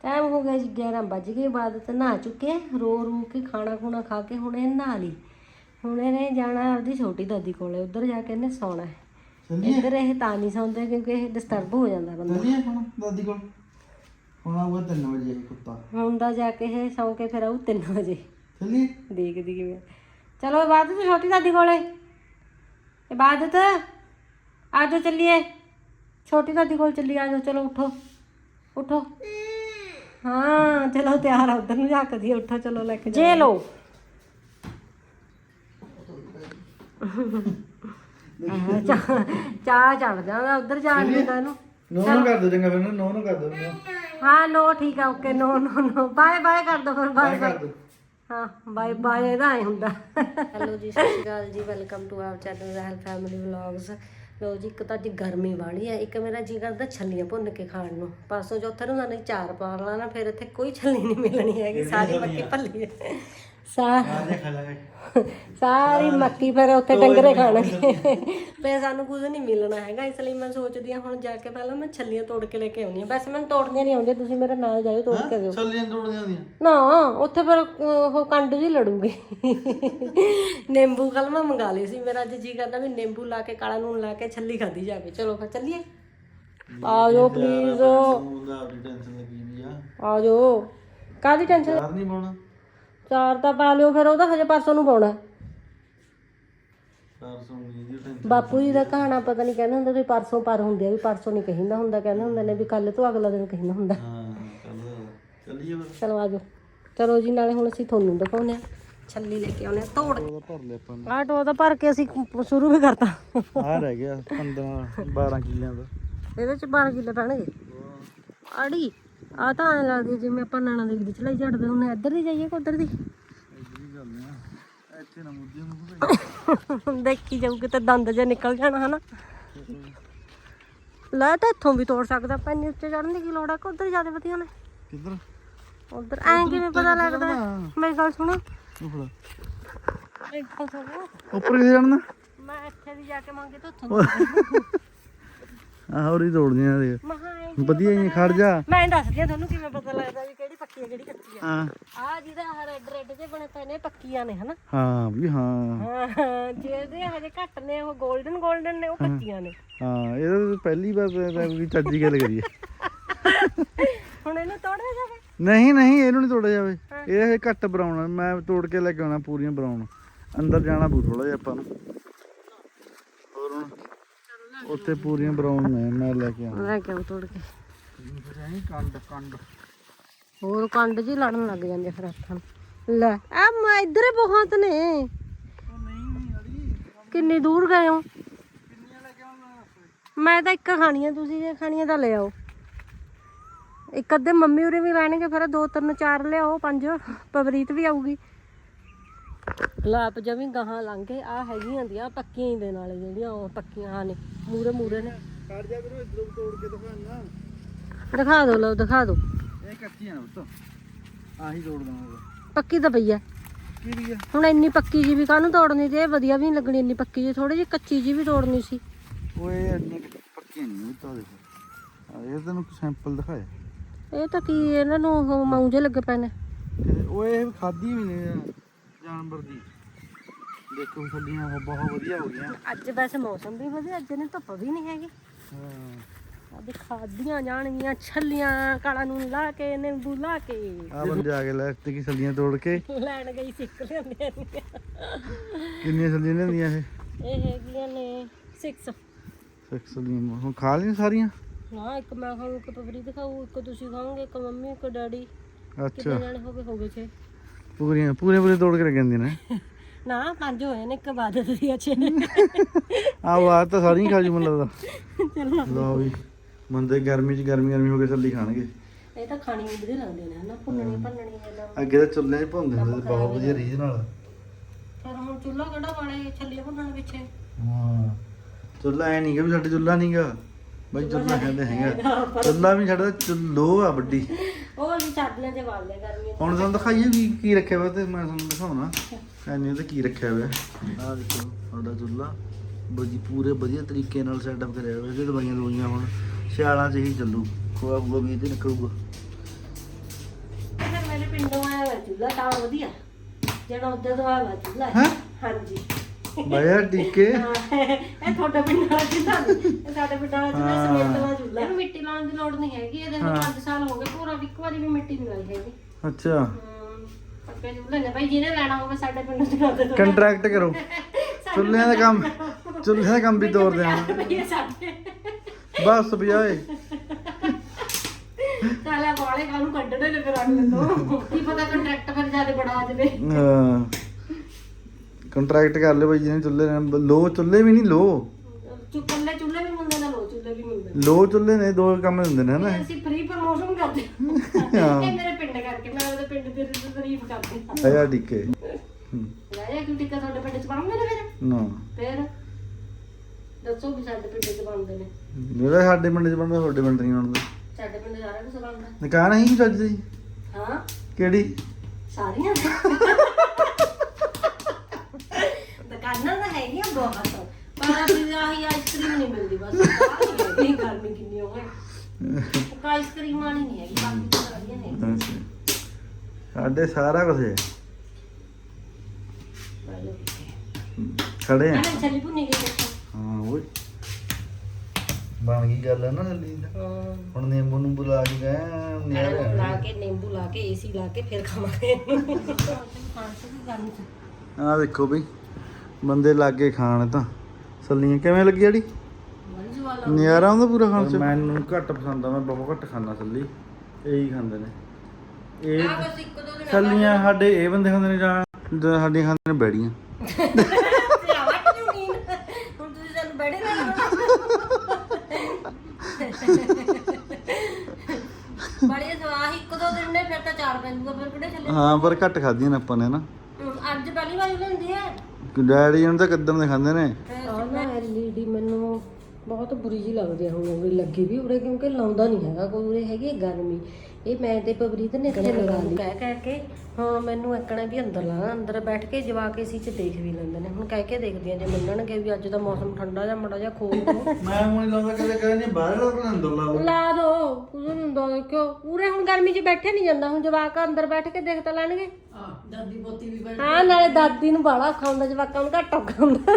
Time ਹੋ ਗਿਆ ਜੀ 11 ਵੱਜ ਗਏ ਬਾਅਦ ਤੇ ਨਹਾ ਚੁੱਕੇ ਰੋ ਰੂ ਕੇ ਖਾਣਾ ਖੂਣਾ ਖਾ ਕੇ ਹੁਣ ਇਹ ਨਹਾ ਲਈ। ਹੁਣ ਇਹਨੇ ਜਾਣਾ ਆਪਦੀ ਛੋਟੀ ਦਾਦੀ ਕੋਲੇ ਉੱਧਰ ਜਾ ਕੇ ਇਹਨੇ ਸੌਣਾ ਹੈ। ਚੱਲੀਏ। ਇੱਧਰ ਇਹ ਤਾਂ ਨਹੀਂ ਸੌਂਦੇ ਕਿਉਂਕਿ ਇਹ ਡਿਸਟਰਬ ਹੋ ਜਾਂਦਾ ਬੰਦਾ। ਚੱਲੀਏ ਹੁਣ ਦਾਦੀ ਕੋਲ। ਹੁਣ ਆਊਗਾ 3 ਵਜੇ ਇਹ ਕੁੱਤਾ। ਹੁਣ ਦਾ ਜਾ ਕੇ ਇਹ ਸੌਂ ਕੇ ਫਿਰ ਆਊ 3 ਵਜੇ। ਚੱਲੀਏ। ਦੇਖਦੀ ਕਿਵੇਂ। ਚਲੋ ਇਬਾਦਤ ਛੋਟੀ ਦਾਦੀ ਕੋਲੇ। ਇਬਾਦਤ ਆਜੋ ਚੱਲੀਏ। ਛੋਟੀ ਦਾਦੀ ਕੋਲ ਚੱਲੀ ਆਜੋ ਚਲੋ ਉਠੋ। ਉਠੋ। ਹਾਂ ਚਲੋ ਤਿਆਰ ਆ ਉਧਰ ਨੂੰ ਝਾਕਦੀ ਉੱਠੋ ਚਲੋ ਲੈ ਕੇ ਜੇ ਲੋ ਚਾਹ ਚੜ ਜਾਂਦਾ ਉਧਰ ਜਾਣ ਨੂੰ ਤਾਂ ਇਹਨੂੰ। ਨੋ ਨੂੰ ਕਰ ਦੋ ਚੰਗਾ ਫਿਰ ਨੋ ਨੂੰ ਕਰ ਦੋ ਹਾਂ ਨੋ ਠੀਕ ਆ okay no no no. Bye bye ਕਰ ਦੋ ਫਿਰ ਬਾਏ ਕਰ ਦੋ ਹਾਂ ਬਾਏ ਬਾਏ ਇਹਦਾ ਐ ਹੁੰਦਾ। ਹੈਲੋ ਜੀ ਸਤਿ ਸ਼੍ਰੀ ਅਕਾਲ ਜੀ welcome to our channel Rahil family vlogs. ਲੋ ਜੀ ਇੱਕ ਤਾਂ ਅੱਜ ਗਰਮੀ ਵਾਲੀ ਹੈ ਇੱਕ ਮੇਰਾ ਜੀ ਕਰਦਾ ਛੱਲੀਆਂ ਭੁੰਨ ਕੇ ਖਾਣ ਨੂੰ। ਪਰਸੋਂ ਚੌਥੇ ਨੂੰ ਸਾਨੂੰ ਚਾਰ ਪਾ ਲੈਣਾ ਫਿਰ ਇੱਥੇ ਕੋਈ ਛੱਲੀ ਨਹੀਂ ਮਿਲਣੀ ਹੈਗੀ ਸਾਰੀ ਮੱਕੀ ਭੱਲੀ ਹੈ। ਸਾ ਸਾਰੀ ਮੱਕੀ ਫਿਰ ਉੱਥੇ ਡੰਗਰੇ ਖਾਣਗੇ। ਤੇ ਸਾਨੂੰ ਕੁਝ ਨਹੀਂ ਮਿਲਣਾ ਹੈਗਾ ਇਸ ਲਈ ਮੈਂ ਸੋਚਦੀ ਹਾਂ ਹੁਣ ਜਾ ਕੇ ਪਹਿਲਾਂ ਮੈਂ ਛੱਲੀਆਂ ਤੋੜ ਕੇ ਲੈ ਕੇ ਆਉਣੀ ਆ ਵੈਸੇ ਮੈਨੂੰ ਤੋੜਨੀਆਂ ਨਹੀਂ ਆਉਂਦੀਆਂ ਤੁਸੀਂ ਮੇਰੇ ਨਾਲ ਜਾਇਓ ਤੋੜ ਕੇ ਦਿਓ। ਚੱਲੀਆਂ ਤੋੜਦੀਆਂ ਹੁੰਦੀਆਂ ਨਾ ਉੱਥੇ ਫਿਰ ਉਹ ਕੰਡ ਜੀ ਲੜੂਗੇ। ਨਿੰਬੂ ਕੱਲ ਮੈਂ ਮੰਗਾ ਲਈ ਸੀ ਮੇਰਾ ਅੱਜ ਜੀ ਕਰਦਾ ਵੀ ਨਿੰਬੂ ਲਾ ਕੇ ਕਾਲਾ ਨੂਨ ਲਾ ਕੇ ਛੱਲੀ ਖਾਦੀ ਜਾਵੇ। ਚਲੋ ਫਿਰ ਚੱਲੀਏ। ਆ ਜਾਓ ਪਲੀਜ਼ ਆ ਆ। ਜਾਓ ਕਾਹਦੀ ਟੈਨਸ਼ਨ ਨਹੀਂ ਪਾਉਣਾ। ਚਾਰ ਤਾਂ ਪਾ ਲਿਓ ਫਿਰ ਉਹਦਾ ਹਜੇ ਪਰਸੋਂ ਨੂੰ ਪਾਉਣਾ। ਦੀ ਟੈਨਸ਼ਨ ਬਾਪੂ ਜੀ ਦਾ ਕਹਾਣਾ ਪਤਾ ਨਹੀਂ ਕਹਿੰਦੇ ਹੁੰਦੇ ਵੀ ਪਰਸੋਂ ਪਰ ਹੁੰਦੇ ਆ ਵੀ ਪਰਸੋਂ ਨਹੀਂ ਕਹਿੰਦਾ ਹੁੰਦਾ ਕਹਿੰਦੇ ਹੁੰਦੇ ਨੇ ਵੀ ਕੱਲ ਤੋਂ ਅਗਲਾ ਦਿਨ ਕਹਿੰਦਾ ਹੁੰਦਾ। ਹਾਂ ਚੱਲ ਚੱਲੀਏ ਫਿਰ। ਚਲੋ ਆ ਜਾਓ। ਚਲੋ ਜੀ ਨਾਲੇ ਹੁਣ ਅਸੀਂ ਤੁਹਾਨੂੰ ਦਿਖਾਉਂਦੇ ਆ ਛੱਲੀ ਲੈ ਕੇ ਆਉਨੇ ਆ ਤੋੜ ਉਹਦਾ ਭਰ ਲਿਆ ਆਪਾਂ ਨੇ। ਆਹ ਟੋ ਤਾਂ ਭਰ ਕੇ ਅਸੀਂ ਸ਼ੁਰੂ ਵੀ ਕਰਤਾ। ਆ ਰਹਿ ਗਿਆ 15 12 ਕਿੱਲਿਆਂ ਦਾ। ਇਹਦੇ ਚ 12 ਕਿੱਲੇ ਪੈਣਗੇ। ਆੜੀ ਆ ਤਾਂ ਐ ਲੱਗਦੀ ਜਿਵੇਂ ਆਪਾਂ ਨਾਣਾ ਦੇ ਵਿੱਚ ਚਲਾਈ ਝੜਦੇ ਹੁੰਨੇ ਇੱਧਰ ਦੀ ਜਾਈਏ ਕਿ ਉੱਧਰ ਦੀ? ਇੱਥੇ ਨਾ ਮੁੱਦੇ ਨੂੰ ਦੇਖੀ ਜਾਊ ਕਿਤੇ ਦੰਦ ਜੇ ਨਿਕਲ ਜਾਣਾ ਹਨਾ? ਲੈ ਤਾਂ ਇੱਥੋਂ ਵੀ ਤੋੜ ਸਕਦਾ ਪੈਨੀ ਉੱਤੇ ਚੜਨ ਦੀ ਕੀ ਲੋੜ ਆ? ਕਿ ਉੱਧਰ ਜ਼ਿਆਦਾ ਵਧੀਆ ਨੇ। ਕਿੱਧਰ? ਉੱਧਰ। ਐਂ ਕਿਵੇਂ ਪਤਾ ਲੱਗਦਾ? ਮੇਰੀ ਗੱਲ ਸੁਣੋ। ਉੱਪਰ। ਕਿੱਥੇ ਚੜਨਾ ਮੈਂ ਇੱਥੇ ਦੀ ਜਾ ਕੇ ਮੰਗੇ ਤਾਂ ਉੱਥੋਂ ਆਹ ਹੋਰ ਤੋੜਦੀਆਂ ਦੇ ਮਹਾ ਵਧੀਆ ਹੀ ਖੜ ਜਾ। ਮੈਂ ਦੱਸਦੀ ਆ ਤੁਹਾਨੂੰ ਕਿਵੇਂ ਪਤਾ ਲੱਗਦਾ ਵੀ ਕਿਹੜੀ ਪੱਕੀ ਹੈ ਕਿਹੜੀ ਕੱਚੀ ਆ ਹਾਂ। ਆ ਜਿਹਦਾ ਆਹ ਰੈੱਡ ਰੈੱਡ ਜੇ ਬਣੇ ਪਏ ਨੇ ਪੱਕੀਆਂ ਨੇ ਹਨਾ? ਹਾਂ ਵੀ ਹਾਂ। ਹਾਂ ਜਿਹਦੇ ਹਜੇ ਘੱਟ ਨੇ ਉਹ 골ਡਨ 골ਡਨ ਨੇ ਉਹ ਕੱਚੀਆਂ ਨੇ। ਹਾਂ ਇਹ ਤਾਂ ਪਹਿਲੀ ਵਾਰ ਤਾਂ ਕੋਈ ਚੱਜੀ ਗੱਲ ਕਰੀਏ ਹੁਣ ਇਹਨੂੰ ਤੋੜਿਆ ਜਾਵੇ? ਨਹੀਂ ਨਹੀਂ ਇਹਨੂੰ ਨਹੀਂ ਤੋੜਿਆ ਜਾਵੇ। ਇਹ ਹਜੇ ਘੱਟ ਆ, ਮੈਂ ਤੋੜ ਕੇ ਲੈ ਕੇ ਆਉਣਾ ਪੂਰੀਆਂ ਬਰਾਉਨ ਅੰਦਰ ਜਾਣਾ ਪਊ ਥੋੜਾ ਜਿਹਾ ਆਪਾਂ ਨੂੰ। ਹੋਰ ਹੁਣ? ਉੱਥੇ ਪੂਰੀਆਂ ਬਰਾਉਨ ਨੇ ਮੈਂ ਲੈ ਕੇ ਆਉਣਾ। ਲੈ ਕੇ ਆਉਂ ਤੋੜ ਕੇ। ਕੰਡ ਕੰਡ। ਹੋਰ ਕੰਡ ਜੀ ਲੜਨ ਲੱਗ ਜਾਂਦੇ ਫਿਰ ਹੱਥਾਂ ਨੂੰ। ਲੈ ਆ ਮੈਂ ਇੱਧਰ ਬਹੁਤ ਨੇ। ਕਿੰਨੀ ਦੂਰ ਗਏ ਹੋ? ਕਿੰਨੀਆਂ ਲੈ ਕੇ ਆਉਣਾ ਮੈਂ ਤਾਂ ਇੱਕ ਖਾਣੀ ਆ ਤੁਸੀਂ ਜੇ ਖਾਣੀ ਆ ਤਾਂ ਲੈ ਆਓ। ਇੱਕ ਅੱਧੇ ਮੰਮੀ ਉਰੇ ਵੀ ਲੈਣਗੇ ਫਿਰ ਦੋ ਤਿੰਨ ਚਾਰ ਲਿਆਓ ਪੰਜ। ਪਵਰੀਤ ਵੀ ਆਊਗੀ। ਲਾਪ ਜਮੀ ਗਾਹਾਂ ਲੰਘੇ ਆ ਹੈਗੀਆਂ ਦੀਆਂ ਪੱਕੀਆਂ ਦੇ ਨਾਲ ਜਿਹੜੀਆਂ ਉਹ ਪੱਕੀਆਂ ਨੇ ਮੂਰੇ ਮੂਰੇ ਨੇ। ਖੜ ਜਾ ਵੀਰੋ ਇਧਰੋਂ ਤੋੜ ਕੇ ਦਿਖਾਣਾ ਦਿਖਾ ਦਿਓ ਲਓ ਦਿਖਾ ਦਿਓ ਇਹ ਕੱਚੀਆਂ ਨੇ ਪੁੱਤ। ਆਹੀ ਤੋੜ ਦਵਾਂਗਾ। ਪੱਕੀ ਤਾਂ ਪਈ ਕਿਹੜੀ ਆ। ਹੁਣ ਇੰਨੀ ਪੱਕੀ ਜੀ ਵੀ ਕਾਹਨੂੰ ਤੋੜਨੀ ਤੇ ਇਹ ਵਧੀਆ ਵੀ ਨਹੀਂ ਲੱਗਣੀ ਇੰਨੀ ਪੱਕੀ ਜੀ ਥੋੜੀ ਜਿਹੀ ਕੱਚੀ ਜੀ ਵੀ ਤੋੜਨੀ ਸੀ। ਓਏ ਇੰਨੀ ਪੱਕੀਆਂ ਨਹੀਂ ਉਹ ਤਾਂ ਦੇਖੋ। ਇਹ ਤੈਨੂੰ ਸੈਂਪਲ ਦਿਖਾਇਆ। ਇਹ ਤਾਂ ਕੀ ਇਹਨਾਂ ਨੂੰ ਉਹ ਮੌਂਜੇ ਲੱਗੇ ਪਏ ਨੇ। ਓਏ ਇਹ ਖਾਦੀ ਵੀ ਨੇ ਜਾਨਵਰ ਦੀ। ਦੇਖੋ ਛੱਲੀਆਂ ਉਹ ਬਹੁਤ ਵਧੀਆ ਹੋ ਗਈਆਂ। ਅੱਜ ਵੈਸੇ ਮੌਸਮ ਵੀ ਵਧੀਆ ਅੱਜ ਨੇ ਧੁੱਪ ਵੀ ਨਹੀਂ ਹੈਗੀ। ਹਾਂ। ਅੱਜ ਖਾਦੀਆਂ ਜਾਣਗੀਆਂ ਛੱਲੀਆਂ ਕਾਲਾ ਨੂਨ ਲਾ ਕੇ ਨਿੰਬੂ ਲਾ ਕੇ। ਆ ਬੰਦੇ ਆ ਕੇ ਲੈ ਤੇ ਕੀ ਛੱਲੀਆਂ ਤੋੜ ਕੇ। ਲੈਣ ਗਈ ਸਿੱਕ ਨੇ। ਕਿੰਨੀਆਂ ਛੱਲੀਆਂ ਲੈਂਦੀਆਂ ਇਹ? ਇਹ ਹੈਗੀਆਂ ਨੇ 6 ਸਿੱਖ ਛੱਲੀਆਂ ਹੁਣ ਖਾ ਲਈਆਂ ਸਾਰੀਆਂ? ਨਾ ਇੱਕ ਮੈਂ ਖਾਊ ਇੱਕ ਪਵਰੀ ਦਿਖਾਊ ਇੱਕ ਤੁਸੀਂ ਖਾਓਗੇ ਇੱਕ ਮੰਮੀ ਇੱਕ ਡੈਡੀ। ਕਿੰਨੇ ਅੱਛਾ ਜਾਣੇ ਹੋ ਗਏ ਹੋ ਗਏ ਛੇ। ਪੂਰੀਆਂ ਪੂਰੇ ਪੂਰੇ ਤੋੜ ਕੇ ਰੱਖੀਆਂ ਨੇ। ਨਾ ਪੰਜ ਹੋਏ ਨੇ ਇੱਕ ਬਾਦਤ ਦੀ ਅੱਛੇ ਆ ਬਾਤ ਤਾਂ ਸਾਰੀਆਂ ਖਾ ਜੂ ਮੈਨੂੰ ਲੱਗਦਾ। ਚਲੋ। ਲਓ ਵੀ ਬੰਦੇ ਗਰਮੀ ਚ ਗਰਮੀ ਗਰਮੀ ਹੋ ਕੇ ਛੱਲੀ ਖਾਣਗੇ। ਇਹ ਤਾਂ ਖਾਣੀ ਵਧੀਆ ਲੱਗਦੇ ਨੇ ਹਨਾ? ਭੁੰਨਣੀ ਭੰਨਣੀ ਇਹਦਾ ਅੱਗੇ ਤਾਂ ਚੁੱਲ੍ਹੇ 'ਚ ਭੁੰਨਦੇ ਹੁੰਦੇ ਸੀ ਬਹੁਤ ਵਧੀਆ ਰੀਝ ਨਾਲ। ਫਿਰ ਹੁਣ ਚੁੱਲ੍ਹਾ ਕਿਹੜਾ ਵਾਲੇ ਛੱਲੀਆਂ ਭੁੰਨਣ ਪਿੱਛੇ? ਹਾਂ ਚੁੱਲ੍ਹਾ ਐ ਨਹੀਂਗਾ ਵੀ ਸਾਡੇ ਚੁੱਲ੍ਹਾ ਨਹੀਂਗਾ ਬਈ ਚੁੱਲ੍ਹਾ ਕਹਿੰਦੇ ਹੈਗਾ ਚੁੱਲ੍ਹਾ ਵੀ ਸਾਡਾ ਆ ਵੱਡੀ। ਉਹ ਅਸੀਂ ਸਰਦੀਆਂ 'ਚ ਬਾਲਦੇ ਗਰਮੀਆਂ 'ਚ ਹੁਣ ਤੁਹਾਨੂੰ ਦਿਖਾਈਏ ਵੀ ਕੀ ਰੱਖਿਆ ਹੋਇਆ ਤੇ ਮੈਂ ਤੁਹਾਨੂੰ ਦਿਖਾਉਣਾ। ਐਨੇ ਤੇ ਕੀ ਰੱਖਿਆ ਹੋਇਆ। ਆਹ ਦੇਖੋ ਸਾਡਾ ਚੁੱਲ੍ਹਾ। ਬਜੀ ਪੂਰੇ ਵਧੀਆ ਤਰੀਕੇ ਨਾਲ ਸੈਟਅਪ ਕਰਿਆ ਹੋਇਆ ਇਹਦੇ ਦਵਾਈਆਂ ਦਵਾਈਆਂ ਹੁਣ ਸਿਆਲਾਂ 'ਚ ਹੀ ਚੱਲੂ। ਖੋਆ ਖੋਆ ਵੀ ਤੇ ਨਿਕਲੂਗਾ। ਮੇਰੇ ਪਿੰਡੋਂ ਆਇਆ ਵਾ ਚੁੱਲਾ ਤਾਂ ਵਧੀਆ। ਜਿਹੜਾ ਉੱਧਰ ਤੋਂ ਆਇਆ ਵਾ ਚੁੱਲਾ ਹੈਂ? ਹਾਂਜੀ। ਬਾਇਆ ਟਿੱਕੇ। ਇਹ ਤੁਹਾਡਾ ਪਿੰਡ ਵਾਲਾ ਨੀ, ਇਹ ਸਾਡੇ ਪਿੰਡ ਵਾਲਾ ਹਾਂ। ਸਮੇਤ ਵਾਲਾ ਚੁੱਲਾ ਇਹਨੂੰ ਮਿੱਟੀ ਲਾਉਣ ਦੀ ਲੋੜ ਨਹੀਂ ਹੈਗੀ ਇਹਦੇ ਹੁਣ 5 ਸਾਲ ਹੋ ਗਏ ਪੂਰਾ ਵੀ ਇੱਕ ਵਾਰੀ ਵੀ ਮਿੱਟੀ ਨਹੀਂ ਲਾਈ ਹੈਗੀ। ਅੱਛਾ। ਹਮ, ਪੱਕੇ ਚੁੱਲੇ ਨੇ। ਭਾਈ ਜਿਹਨੇ ਲੈਣਾ ਹੋਵੇ ਸਾਡੇ ਪਿੰਡ ਚ ਲਾ ਦੇ। ਦੋ ਕੰਟਰੈਕਟ ਕਰੋ। ਚੁੱਲ੍ਹਿਆਂ ਦਾ ਕੰਮ ਚੁੱਲ੍ਹਿਆਂ ਦਾ ਕੰਮ ਵੀ ਤੋਰ ਦੇਣਾ ਭਈਆ ਸਾਡੇ? ਬਸ ਬਜਾਏ ਚਾਲਾ ਵਾਲੇ ਕਾਨੂੰ ਕੱਢਣੇ ਨੇ ਫਿਰ ਤੋਂ। ਕੀ ਪਤਾ ਕੰਟਰੈਕਟ ਫਿਰ ਜ਼ਿਆਦਾ ਬੜਾ ਆ ਜਾਵੇ ਹਾਂ। ਕੰਟਰੈਕਟ ਕਰ ਲਿਓ ਭਾਈ ਜਿਹਨੇ ਚੁੱਲ੍ਹੇ ਲੈਣੇ ਲੋ ਚੁੱਲ੍ਹੇ ਵੀ ਨਹੀਂ ਲੋ। ਚੁੱਲ੍ਹੇ ਚੁੱਲ੍ਹੇ ਵੀ ਮਿਲਦੇ ਨੇ ਲੋ ਚੁੱਲ੍ਹੇ ਵੀ ਮਿਲਦੇ ਲੋ ਚੁੱਲ੍ਹੇ ਨੇ ਦੋ ਕੰਮ ਹੁੰਦੇ ਨੇ ਹਨਾ ਅਸੀਂ ਫ੍ਰੀ ਪ੍ਰਮੋਸ਼ਨ ਕਰਦੇ ਹਾਂ। ਇਹ ਮੇਰੇ ਪਿੰਡ ਕਰਕੇ ਮੈਂ ਉਹਦੇ ਪਿੰਡ ਦੀ ਤਾਰੀਫ ਕਰਦੀ ਹਾਂ। ਆਇਆ ਟਿੱਕੇ ਰਾਜਾ ਕਿਉਂ ਟਿੱਕਾ ਤੁਹਾਡੇ ਪਿੰਡ ਚ ਬਣਾਉਂਦੇ ਨੇ ਫਿਰ? ਨਾ। ਫਿਰ? ਦੱਸੋ ਵੀ ਸਾਡੇ ਪਿੰਡ ਚ ਬਣਦੇ ਨੇ। ਜਿਹੜਾ ਸਾਡੇ ਪਿੰਡ ਚ ਬਣਦਾ ਤੁਹਾਡੇ ਪਿੰਡ ਨਹੀਂ ਬਣਦਾ। ਸਾਡੇ ਪਿੰਡ ਸਾਰਾ ਕੁਝ ਬਣਦਾ ਨਿਕਾਹ ਨਹੀਂ ਚੱਜ ਦੀ? ਹਾਂ। ਕਿਹੜੀ? ਸਾਰੀਆਂ ਦੁਕਾਨਾਂ ਤਾਂ ਹੈਗੀਆਂ ਬਹੁਤ ਪਰ ਅਸੀਂ ਆਹੀ ਆਈਸਕ੍ਰੀਮ ਨਹੀਂ ਮਿਲਦੀ ਬਸ ਨਹੀਂ ਗਰਮੀ ਕਿੰਨੀ ਹੋ ਗਈ ਆਈਸਕ੍ਰੀਮ ਵਾਲੀ ਨਹੀਂ ਹੈਗੀ ਬਾਕੀ ਤਾਂ ਸਾਰੀਆਂ ਨੇ ਅੱਛਾ। ਸਾਡੇ ਸਾਰਾ ਕੁਝ ਹੈ। ਖੜੇ ਆ। ਮੈਂ ਛੱਲੀ ਭੁੰਨੀ ਗਈ ਦੇਖੋ ਹਾਂ। ਓਏ ਬਣ ਗਈ ਗੱਲ ਹੈ ਨਾ ਜਲਦੀ ਹਾਂ ਹੁਣ ਨਿੰਬੂ ਨੂੰ ਬੁਲਾ ਕੇ ਗਏ ਐਵੇਂ ਲਾ ਕੇ ਨਿੰਬੂ ਲਾ ਕੇ ਏਸੀ ਲਾ ਕੇ ਫਿਰ ਖਾਵਾਂਗੇ। ਗਰਮੀ ਚ ਆ ਦੇਖੋ ਬਈ। ਬੰਦੇ ਲੱਗੇ ਖਾਣ ਤਾਂ। ਸੱਲੀਆਂ ਕਿਵੇਂ ਲੱਗੀ ਜਿਹੜੀ ਨਿਆਰਾ ਹੁੰਦਾ ਪੂਰਾ ਖਾਣ ਚ? ਮੈਨੂੰ ਘੱਟ ਪਸੰਦ ਆ ਮੈਂ ਬਹੁਤ ਘੱਟ ਖਾਂਦਾ ਸੱਲੀ। ਇਹੀ ਖਾਂਦੇ ਨੇ। ਇਹ ਸੱਲੀਆਂ ਸਾਡੇ ਇਹ ਬੰਦੇ ਖਾਂਦੇ ਨੇ ਜਾਂ ਸਾਡੀਆਂ ਖਾਂਦੇ ਨੇ ਬੈੜੀਆਂ। ਬੜੇ ਸਵਾਹ ਇੱਕ ਦੋ ਦਿਨ ਨੇ ਫਿਰ ਤਾਂ ਚਾਰ ਪੈਂਦੂਗਾ ਫਿਰ ਕਿਹੜੇ ਥੱਲੇ? ਹਾਂ ਪਰ ਘੱਟ ਖਾਧੀਆਂ ਨੇ ਆਪਾਂ ਨੇ ਨਾ। ਅੱਜ ਪਹਿਲੀ ਵਾਰੀ ਲੈਂਦੀ ਹੈ ਡੈਡੀ ਹੁਣ ਤਾਂ ਕਿੱਦਣ ਦੇ ਖਾਂਦੇ ਨੇ। ਆ ਨਾ ਐਲਈਡੀ ਮੈਨੂੰ ਬਹੁਤ ਬੁਰੀ ਜੀ ਲੱਗਦੀ ਆ ਹੁਣ ਉਹ ਵੀ ਲੱਗੀ ਵੀ ਉਰੇ ਕਿਉਂਕਿ ਲਾਉਂਦਾ ਨਹੀਂ ਹੈਗਾ ਕੋਈ ਉਰੇ ਹੈਗੀ ਹੈ ਗਰਮੀ। ਇਹ ਮੈਂ ਤੇ ਪਵਰੀਤ ਨੇ ਇੱਥੇ ਲਗਾ ਲਈ। ਕਹਿ ਕਹਿ ਕੇ ਹਾਂ ਮੈਨੂੰ ਇੱਕਣਾ ਵੀ ਅੰਦਰ ਲਾ ਅੰਦਰ ਬੈਠ ਕੇ ਜਵਾਕ ਏਸੀ ਚ ਦੇਖ ਵੀ ਲੈਂਦੇ ਨੇ। ਹੁਣ ਕਹਿ ਕੇ ਦੇਖਦੀਆਂ ਜੇ ਮੰਨਣਗੇ ਵੀ ਅੱਜ ਦਾ ਮੌਸਮ ਠੰਡਾ ਜਾਂ ਮੜਾ ਜਾਂ ਖੋਲ ਦੋ। ਮੈਂ ਹੁਣ ਲਾਉਂਦਾ ਕਦੇ ਕਹਿੰਦੇ ਬਾਹਰ ਲੋਕ ਅੰਦਰ ਲਾ ਲਾ ਦੋ ਹੁੰਦਾ ਕਿਉਂ? ਪੂਰੇ ਹੁਣ ਗਰਮੀ 'ਚ ਬੈਠੇ ਨਹੀਂ ਜਾਂਦਾ ਹੁਣ ਜਵਾਕ ਅੰਦਰ ਬੈਠ ਕੇ ਦੇਖ ਤਾਂ ਲੈਣਗੇ। ਦਾਦੀ ਪੋਤੀ ਵੀ ਹਾਂ ਨਾਲੇ ਦਾਦੀ ਨੂੰ ਬਾਲਾ ਖਾਉਂਦਾ ਜਵਾਕਾਂ ਨੂੰ ਘੱਟ ਔਖਾ ਹੁੰਦਾ।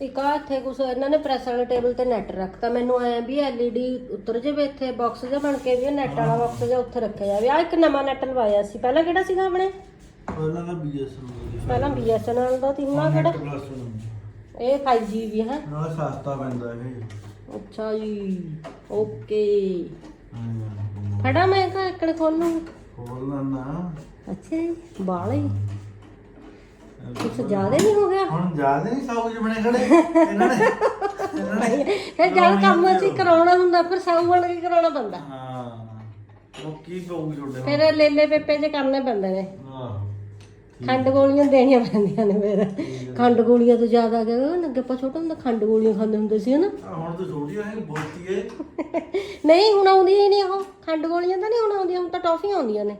ਇੱਕ ਆ ਇੱਥੇ ਕੁਛ ਇਹਨਾਂ ਨੇ ਪ੍ਰੈਸ ਵਾਲੇ ਟੇਬਲ ਤੇ ਨੈਟ ਰੱਖਤਾ ਮੈਨੂੰ ਐ ਵੀ ਐਲਈਡੀ ਉੱਤਰ ਜਾਵੇ ਇੱਥੇ ਬਾਕਸ ਜਿਹਾ ਬਣ ਕੇ ਵੀ ਨੈਟ ਵਾਲਾ ਬਾਕਸ ਜਿਹਾ ਉੱਥੇ ਰੱਖਿਆ ਜਾਵੇ। ਆ ਇੱਕ ਨਵਾਂ ਨੈਟ ਲਵਾਇਆ ਸੀ ਪਹਿਲਾਂ ਕਿਹੜਾ ਸੀਗਾ ਆਪਣੇ? ਪਹਿਲਾਂ ਤਾਂ ਬੀਐਸਐਨਐਲ ਪਹਿਲਾਂ BSNL ਦਾ ਤਿੰਨਾ ਕਿਹੜਾ? ਪਲੱਸ ਇਹ 5G ਵੀ ਹੈ। ਨਾਲ ਸਸਤਾ ਪੈਂਦਾ ਇਹ। ਅੱਛਾ ਜੀ ਓਕੇ। ਫੜਾ ਮੈਂ ਕਾ ਇੱਕਣ ਖੋਲੂ ਖੋਲ ਲੈਣਾ ਅੱਛਾ ਜੀ ਬਾਲੇ। ਕੁਛ ਜ਼ਿਆਦਾ ਨਹੀਂ ਹੋ ਗਿਆ? ਹੁਣ ਜ਼ਿਆਦਾ ਨਹੀਂ ਸਾਊਜ ਬਣੇ ਖੜੇ। ਇਹਨਾਂ ਨੇ ਨੇ ਫਿਰ ਜਦ ਕੰਮ ਅਸੀਂ ਕਰਾਉਣਾ ਹੁੰਦਾ ਫਿਰ ਸਾਊ ਬਣ ਕੇ ਕਰਾਉਣਾ ਪੈਂਦਾ। ਹਾਂ। ਉਹ ਕੀ ਪਊਗੀ ਤੁਹਾਡੇ ਫਿਰ ਲੇਲੇ ਪੇਪੇ ਜੇ ਕਰਨੇ ਪੈਂਦੇ ਨੇ। ਆਹੋ। ਖੰਡ ਗੋਲੀਆਂ ਦੇਣੀਆਂ ਪੈਂਦੀਆਂ ਨੇ ਫਿਰ। ਖੰਡ ਗੋਲੀਆਂ ਤੋਂ ਜ਼ਿਆਦਾ ਕਿ ਲੱਗੇ ਆਪਾਂ ਛੋਟਾ ਹੁੰਦਾ ਖੰਡ ਗੋਲੀਆਂ ਖਾਂਦੇ ਹੁੰਦੇ ਸੀ ਹਨਾ? ਆਹ ਹੁਣ ਤਾਂ ਛੋਟੀ ਹੈ ਬਹੁਤੀ ਹੈ ਨਹੀਂ ਹੁਣ ਆਉਂਦੀਆਂ ਹੀ ਨਹੀਂ ਉਹ। ਖੰਡ ਗੋਲੀਆਂ ਤਾਂ ਨਹੀਂ ਹੁਣ ਆਉਂਦੀਆਂ ਹੁਣ ਤਾਂ ਟੌਫੀਆਂ ਆਉਂਦੀਆਂ ਨੇ।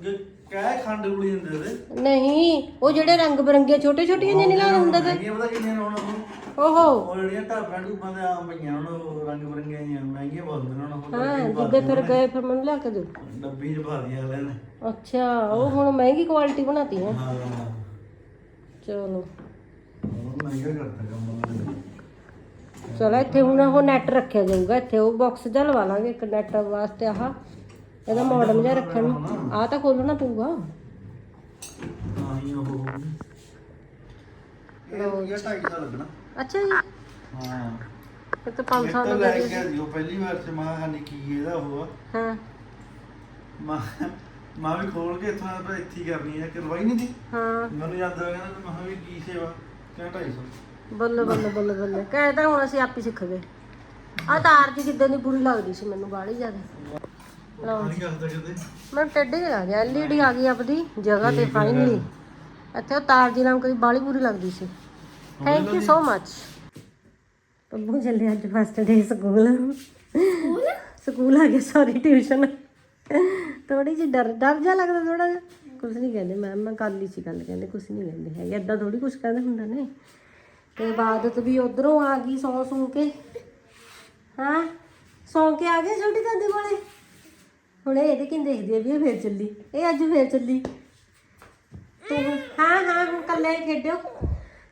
ਅੱਗੇ ਕਹਿ ਖੰਡ ਗੁਲੀ ਹੁੰਦੇ ਤੇ ਨਹੀਂ ਉਹ ਜਿਹੜੇ ਰੰਗ ਬਰੰਗੇ ਛੋਟੇ ਛੋਟੀਆਂ ਜਿਹੇ ਲਾਉਂਦੇ ਹੁੰਦੇ ਤੇ। ਮਹਿੰਗੀਆਂ ਪਤਾ ਕਿੰਨੀਆਂ ਨੇ ਹੁਣ ਉਹ ਓਹੋ। ਉਹ ਜਿਹੜੀਆਂ ਢਾਬਾਂ ਢੂਬਾਂ ਦੇ ਆਮ ਪਈਆਂ ਹੁਣ ਉਹ ਰੰਗ ਬਰੰਗੀਆਂ ਜਿਹੀਆਂ ਮਹਿੰਗੀਆਂ ਬਹੁਤ ਨੇ ਹੁਣ ਉਹ ਹਾਂ ਜਿੱਦੇ ਫਿਰ ਗਏ ਫਿਰ ਮੈਨੂੰ ਲਿਆ ਕੇ ਦਿਓ। ਡੱਬੀ ਚ ਪਾ ਦੀਆਂ ਨੇ। ਅੱਛਾ ਉਹ ਹੁਣ ਮਹਿੰਗੀ ਕੁਆਲਿਟੀ ਬਣਾਤੀ ਹੈ। ਹਾਂ। ਚਲੋ। ਉਹ ਮਹਿੰਗਾ ਕਰਤਾ ਕੰਮ ਉਹਨਾਂ ਨੇ। ਚਲੋ ਇੱਥੇ ਹੁਣ ਉਹ ਨੈਟ ਰੱਖਿਆ ਜਾਊਗਾ ਇੱਥੇ ਉਹ ਬਾਕਸ ਜਿਹਾ ਲਵਾ ਲਾਂਗੇ ਇੱਕ ਨੈਟ ਵਾਸਤੇ ਆਹ। ਇਹਦਾ ਮਾਡਲ ਜਿਹਾ ਰੱਖਣ ਨੂੰ। ਆਹ ਤਾਂ ਖੋਲਣਾ ਪਊਗਾ। ਹਾਂ ਹੀ ਉਹ ਇਹ ਇਹ 250 ਲੱਗਣਾ। ਅੱਛਾ ਜੀ। ਹਾਂ। ਇਹ ਤਾਂ 5 ਇਹ ਸਾਲ ਤਾਂ ਦਾ ਲੈ ਕੇ ਦਿਓ ਪਹਿਲੀ ਵਾਰ ਚ ਮਾਂ ਹਾਨੀ ਕੀ ਇਹਦਾ ਹੋਆ ਹਾਂ। ਮਾਂ ਮਾਂ ਵੀ ਖੋਲ ਕੇ ਇੱਥੋਂ ਆਪਾਂ ਇੱਥੇ ਹੀ ਕਰਨੀ ਹੈ ਕਰਵਾਈ ਨਹੀਂ ਦੀ? ਹਾਂ। ਮੈਨੂੰ ਯਾਦ ਆ ਗਿਆ ਨਾ ਮੈਂ ਵੀ ਕੀ ਸੇਵਾ? ਕਿਆ 250 ਬੱਲੇ ਬੱਲੇ ਬੱਲੇ ਬੱਲੇ। ਕਹੇ ਤਾਂ ਹੁਣ ਅਸੀਂ ਆਪ ਹੀ ਸਿੱਖ ਗਏ। ਆ ਤਾਰ ਜੀ ਕਿਦਾਂ ਦੀ ਬੁਰੀ ਲੱਗਦੀ ਸੀ ਮੈਨੂੰ ਬਾਹਲੀ ਜ਼ਿਆਦਾ। ਲਓ ਨਹੀਂ ਕਰਦਾ ਕਿਤੇ? ਮੈਂ ਟੱਡੇ ਆ ਗਿਆ ਐਲਈਡੀ ਆ ਗਈ ਆਪਦੀ ਜਗ੍ਹਾ ਤੇ ਫਾਈਨਲੀ ਇੱਥੇ ਉਹ ਤਾਰ ਜੀ ਨਾਲ ਕੋਈ ਬਾਲੀ ਬੁਰੀ ਲੱਗਦੀ ਸੀ। Thank you so much Babbu ਚੱਲੇ ਅੱਜ first day school. School? School ਆ ਗਿਆ ਸੌਰੀ ਟਿਊਸ਼ਨ ਥੋੜੀ ਜਿਹੀ ਡਰ ਡਰ ਜਾ ਲੱਗਦਾ ਥੋੜਾ ਜਿਹਾ। ਕੁਝ ਨਹੀਂ ਕਹਿੰਦੇ ਮੈਮ ਮੈਂ ਕੱਲ ਹੀ ਸੀ ਗੱਲ ਕਹਿੰਦੇ ਕੁਝ ਨਹੀਂ ਕਹਿੰਦੇ ਹੈਗੇ ਏਦਾਂ ਥੋੜੀ ਕੁਝ ਕਹਿੰਦੇ ਹੁੰਦਾ ਨੇ। ਤੇ ਇਬਾਦਤ ਵੀ ਉਧਰੋਂ ਆ ਗਈ ਸੌ ਸੂ ਕੇ। ਹਾਂ? ਸੌਂ ਕੇ ਆ ਗਏ ਛੋਟੀ ਦਾਦੀ ਕੋਲੇ? ਹੁਣ ਇਹ ਇਹਦੇ ਕਿੰਨ ਦੇਖਦੀ ਆ ਵੀ ਇਹ ਫੇਰ ਚੱਲੀ। ਇਹ ਅੱਜ ਫੇਰ ਚੱਲੀ। ਤੂੰ ਹਾਂ ਹਾਂ ਹੁਣ ਕੱਲੇ ਖੇਡਿਓ।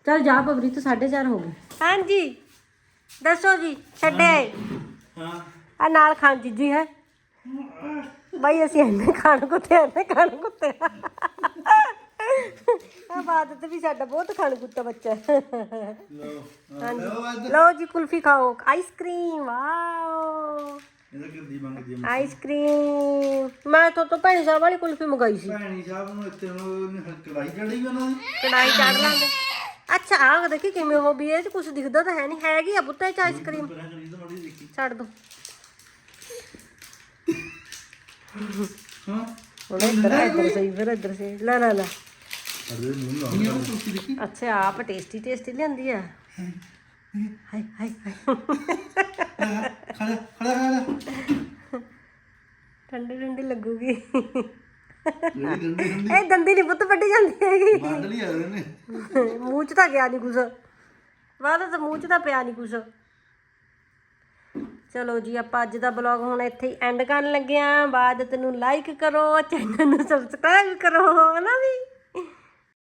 ਚਲ ਜਾ ਪਬਰੀ ਤੋਂ 4:30 ਹੋ ਗਏ ਹਾਂਜੀ। ਦੱਸੋ ਜੀ ਛੱਡੇ ਹਾਂ। ਆ ਨਾਲ ਖਾਣ ਜੀਜੀ ਹੈ? ਬਾਈ ਅਸੀਂ ਇੰਨੇ ਖਾਣ ਕੁੱਤੇ ਇੰਨੇ ਖਾਣ ਕੁੱਤੇ ਆ। ਬਾਤ ਤੇ ਵੀ ਸਾਡਾ ਬਹੁਤ ਖਾਣ ਕੁੱਤਾ ਬੱਚਾ ਹੈ। ਲਓ ਲਓ ਜੀ ਕੁਲਫੀ ਖਾਓ। ਆਈਸਕ੍ਰੀਮ ਵਾਓ ਇਹਦਾ ਕਿੰਦੀ ਮੰਗਦੀ ਆ ਆਈਸਕ੍ਰੀਮ ਮੈਂ ਤੋਂ ਤੋਂ ਭੈਣ ਸਾਹਿਬ ਵਾਲੀ ਕੁਲਫੀ ਮੰਗਾਈ ਸੀ। ਭੈਣੀ ਸਾਹਿਬ ਨੂੰ ਇੱਥੇ ਹੁਣ ਕੜਾਈ ਚੜੀ ਉਹਨਾਂ ਦੀ? ਕੜਾਈ ਚੜ ਲਾਂਦੇ ਅੱਛਾ ਆਹ ਦੇਖੀ ਕਿਵੇਂ ਹੋ ਵੀ ਇਹ ਚ ਕੁਝ ਦਿਖਦਾ ਤਾਂ ਹੈ ਨਹੀਂ। ਹੈਗੀ ਆ ਪੁੱਤ ਇਹ ਚ ਆਈਸਕ੍ਰੀਮ ਪਹਿਲਾਂ ਕੜੀ ਤਾਂ ਮੜੀ ਦੇਖੀ। ਛੱਡ ਦੋ। ਹਾਂ? ਹੁਣ ਇੱਧਰ ਇੱਧਰ ਸਹੀ ਫਿਰ ਇੱਧਰ ਸਹੀ। ਲੈ ਲੈ ਲੈ। ਅਰੇ ਮੂੰਹ ਅੱਛਾ ਆਪ ਟੇਸਟੀ ਟੇਸਟੀ ਲਿਆਂਦੀ ਆ। ਹਾਏ ਹਾਏ ਹਾਏ ਖੜਾ ਖੜਾ ਖੜਾ ਠੰਡੀ ਠੰਡੀ ਲੱਗੂਗੀ ਜਿਹੜੀ ਡੰਡੀ ਡੰਡੀ ਇਹ ਦੰਦੀ ਨਹੀਂ ਪੁੱਤ ਵੱਡੀ ਜਾਂਦੀ ਹੈਗੀ ਵੱਢ ਨੇ ਮੂੰਹ 'ਚ ਤਾਂ ਗਿਆ ਨਹੀਂ ਕੁਛ ਬਾਅਦ ਤਾਂ ਮੂੰਹ 'ਚ ਤਾਂ ਪਿਆ ਨਹੀਂ ਕੁਛ ਚਲੋ ਜੀ ਆਪਾਂ ਅੱਜ ਦਾ ਬਲੌਗ ਹੁਣ ਇੱਥੇ ਹੀ ਐਂਡ ਕਰਨ ਲੱਗੇ ਆਂ ਬਾਅਦ ਤੈਨੂੰ ਲਾਈਕ ਕਰੋ ਚੈਨਲ ਨੂੰ ਸਬਸਕ੍ਰਾਈਬ ਕਰੋ ਹਨਾ ਵੀ